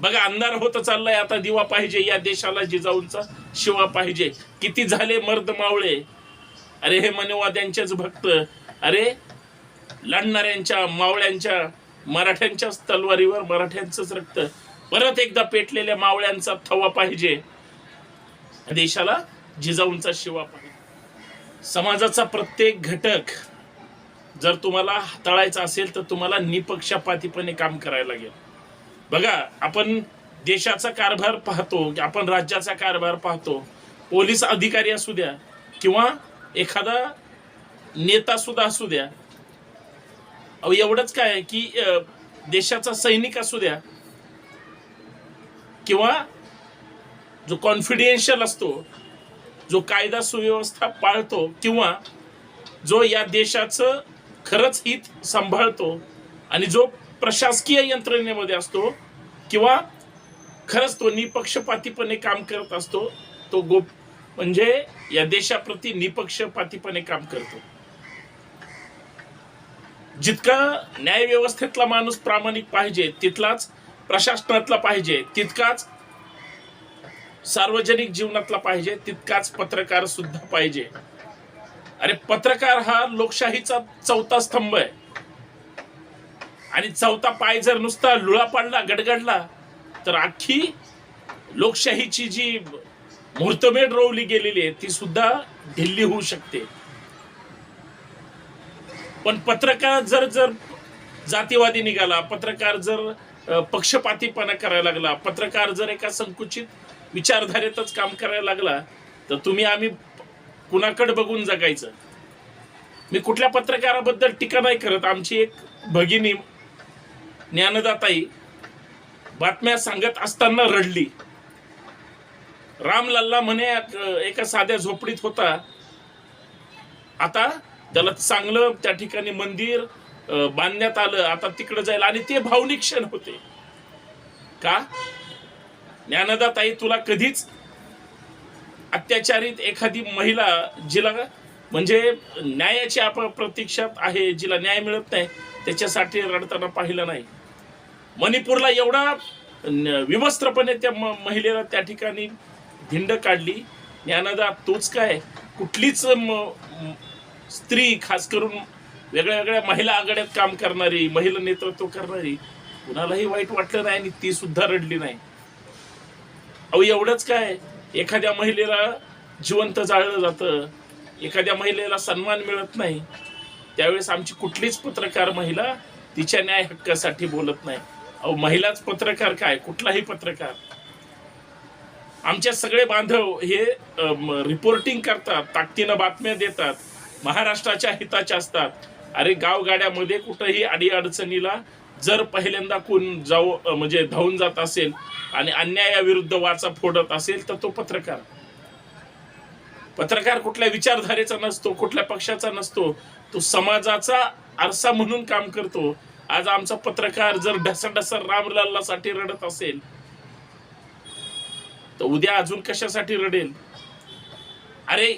बघा अंधार होत चाललाय. आता दिवा पाहिजे या देशाला जिजाऊंचा शिवा पाहिजे. किती झाले मर्द मावळे? अरे हे मनोवाद्यांचेच भक्त. अरे लढणाऱ्यांच्या मावळ्यांच्या मराठ्यांच्याच तलवारीवर मराठ्यांचंच रक्त. परत एकदा पेटलेल्या मावळ्यांचा थवा पाहिजे. देशाला जिजाऊंचा शिवा पाहिजे. समाजाचा प्रत्येक घटक जर तुम्हाला हाताळायचा असेल तर तुम्हाला निपक्षपातीपणे काम करायला लागेल. बघा आपण देशाचा कारभार पाहतो आपण राज्याचा कारभार पाहतो पोलीस अधिकारी असू द्या किंवा एखादा नेता सुद्धा असू द्या. एवढंच काय की देशाचा सैनिक असू द्या किंवा जो कॉन्फिडेन्शियल असतो जो कायदा सुव्यवस्था पाळतो किंवा जो या देशाचं खरंच हित सांभाळतो आणि जो प्रशासकीय यंत्रणेमध्ये असतो किंवा खरंच तो निपक्षपातीपणे काम करत असतो तो गोप म्हणजे या देशाप्रती निपक्षपातीपणे काम करतो. जितका न्याय व्यवस्थेतला माणूस प्रामाणिक पाहिजे तिथलाच प्रशासनातला पाहिजे तितकाच सार्वजनिक जीवनातला पाहिजे तितकाच पत्रकार सुद्धा पाहिजे. अरे पत्रकार हा लोकशाहीचा चौथा स्तंभ आहे. आणि चौथा पाय जर नुसता लुळा पाडला गडगडला तर अख्खी लोकशाहीची जी मुहूर्तमेढ रोवली गेलेली आहे ती सुद्धा ढिल्ली होऊ शकते. पण पत्रकार जर जर जातीवादी निघाला पत्रकार जर पक्षपातीपणा करायला लागला पत्रकार जर एका संकुचित विचारधारेतच काम करायला लागला तर तुम्ही आम्ही कुणाकडे बघून जगायचं? मी कुठल्या पत्रकाराबद्दल टीका नाही करत. आमची एक भगिनी ज्ञानदाताई बातम्या सांगत असताना रडली. रामलल्ला म्हणे एका साध्या झोपडीत होता. आता त्याला चांगलं त्या ठिकाणी मंदिर बांधण्यात आलं. आता तिकडे जायला आणि ते भावनिक क्षण होते. का? ज्ञानदाताई तुला कधीच अत्याचारित एखादी महिला जिला म्हणजे न्यायाची आपण प्रतीक्षात आहे जिला न्याय मिळत नाही त्याच्यासाठी रडताना पाहिलं नाही. मणिपूरला एवढा विवस्त्रपणे त्या म- महिलेला त्या ठिकाणी धिंड काढली. ज्ञानदा तोच काय? कुठलीच स्त्री खास करून वेगळ्या वेगळ्या महिला आघाड्यात काम करणारी महिला नेतृत्व करणारी कुणालाही वाईट वाटलं नाही आणि ती सुद्धा रडली नाही. अहो एवढंच काय? एखाद्या महिलेला जिवंत जाळलं जातं. एखाद्या महिलेला सन्मान मिळत नाही. त्यावेळेस आमची कुठलीच पत्रकार महिला तिच्या न्याय हक्कासाठी बोलत नाही. अहो महिलाच पत्रकार काय? कुठलाही पत्रकार? आमचे सगळे बांधव हे रिपोर्टिंग करतात ताकदीनं बातम्या देतात महाराष्ट्राच्या हिताच्या असतात. अरे गावगाड्यामध्ये कुठंही अडीअडचणीला जर पहिल्यांदा कोण जाऊ म्हणजे धावून जात असेल आणि अन्यायाविरुद्ध वाचा फोडत असेल तर तो पत्रकार. पत्रकार कुठल्या विचारधारेचा नसतो कुठल्या पक्षाचा नसतो. तो समाजाचा आरसा म्हणून काम करतो. आज आमचा पत्रकार जर ढसढसर रामलाल्लासाठी रडत असेल तर उद्या अजून कशासाठी रडेल? अरे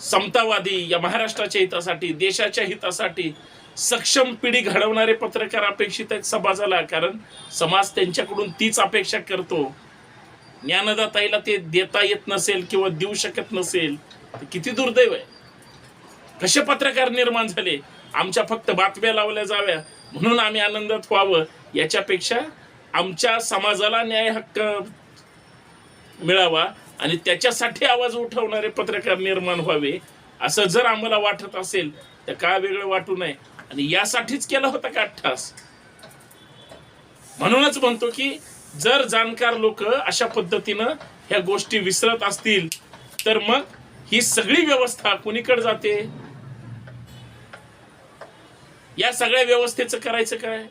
समतावादी या महाराष्ट्राच्या हितासाठी देशाच्या हितासाठी सक्षम पिढी घडवणारे पत्रकार अपेक्षित आहेत समाजाला कारण समाज त्यांच्याकडून तीच अपेक्षा करतो. ज्ञानदाताईला ते देता येत नसेल किंवा देऊ शकत नसेल किती दुर्दैव आहे. कसे पत्रकार निर्माण झाले? आमच्या फक्त बातम्या लावल्या जाव्या. म्हणून आम्ही आनंदात व्हावं. याच्यापेक्षा आमच्या समाजाला न्याय हक्क मिळावा आणि त्याच्यासाठी आवाज उठवणारे पत्रकार निर्माण व्हावे. असं जर आम्हाला वाटत असेल तर का वेगळं वाटू नये? आणि यासाठीच केला होता का अठ्ठास म्हणूनच म्हणतो की जर जाणकार लोक अशा पद्धतीनं ह्या गोष्टी विसरत असतील तर मग ही सगळी व्यवस्था कुणीकडे जाते? या सगळ्या व्यवस्थेचं करायचं काय?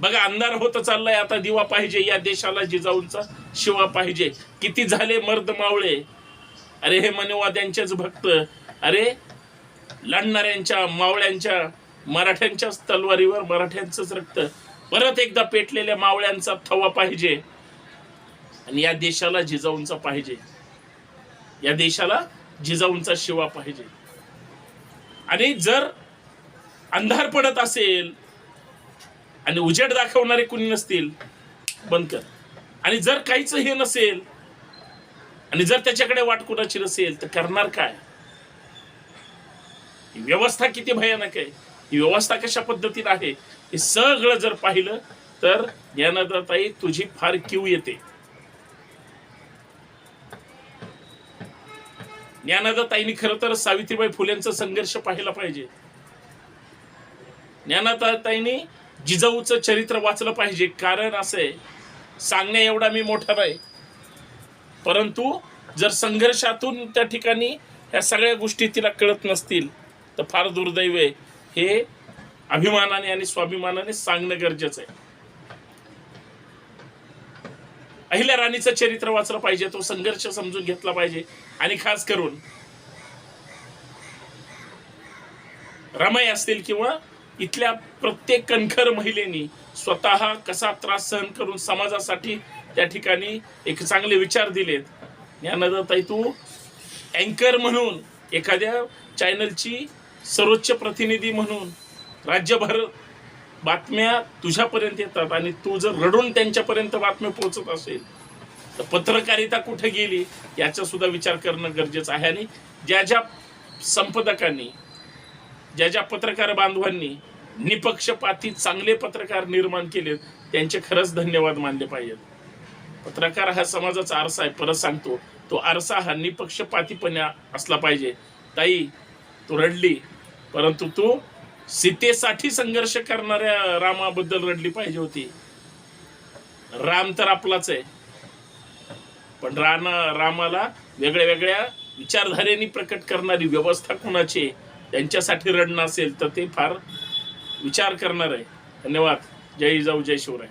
बघा अंधार होत चाललाय आता दिवा पाहिजे या देशाला जिजाऊंचा शिवा पाहिजे. किती झाले मर्द मावळे? अरे हे मनोवाद्यांचेच भक्त. अरे लढणाऱ्यांच्या मावळ्यांच्या मराठ्यांच्याच तलवारीवर मराठ्यांचंच रक्त. परत एकदा पेटलेल्या मावळ्यांचा थवा पाहिजे. आणि या देशाला जिजाऊंचा पाहिजे. या देशाला जिजाऊंचा शिवा पाहिजे. आणि जर अंधार पडत असेल आणि उजेड दाखवणारे कुणी नसतील बंद कर. आणि जर काहीच हे नसेल आणि जर त्याच्याकडे वाट कुणाची नसेल तर करणार काय? ही व्यवस्था किती भयानक आहे. ही व्यवस्था कशा पद्धतीने आहे हे सगळं जर पाहिलं तर ज्ञानदाताई तुझी फार क्यू येते. ज्ञानदाताईंनी खरं तर सावित्रीबाई फुलेंचा संघर्ष पाहिला पाहिजे. ज्ञानदाताईंनी जिजाऊचं चरित्र वाचलं पाहिजे. कारण असं आहे सांगण्या एवढा मी मोठा नाही. परंतु जर संघर्षातून त्या ठिकाणी ह्या सगळ्या गोष्टी तिला कळत नसतील तर फार दुर्दैव आहे. हे अभिमानाने आणि स्वाभिमानाने सांगणं गरजेचं आहे. अहिल्या राणीचं चरित्र वाचलं पाहिजे तो संघर्ष समजून घेतला पाहिजे. आणि खास करून रमाई असतील किंवा इथल्या प्रत्येक कणखर महिलेनी स्वतः कसा त्रास सहन करून समाजासाठी त्या ठिकाणी एक चांगले विचार दिलेत. ज्ञानदाताई तू अँकर म्हणून एखाद्या चॅनलची सर्वोच्च प्रतिनिधी म्हणून राज्यभर बातम्या तुझ्यापर्यंत येतात आणि तू जर रडून त्यांच्यापर्यंत बातम्या पोहोचत असेल तर पत्रकारिता कुठे गेली याचा सुद्धा विचार करणं गरजेचं आहे. आणि ज्या ज्या संपादकांनी ज्या ज्या पत्रकार बांधवांनी निपक्षपाती चांगले पत्रकार निर्माण केले त्यांचे खरंच धन्यवाद मानले पाहिजेत. पत्रकार हा समाजाचा आरसा आहे परत सांगतो. तो आरसा हा निपक्षपातीपणे असला पाहिजे. ताई तू रडली परंतु तू सीतेसाठी संघर्ष करणाऱ्या रामाबद्दल रडली पाहिजे होती. राम तर आपलाच आहे. पण राणा रामाला वेगळ्या वेगळ्या विचारधारेने प्रकट करणारी व्यवस्था कोणाची त्यांच्यासाठी रडणं असेल तर ते फार विचार करणार आहे. धन्यवाद. जय जाऊ जय शिवराय.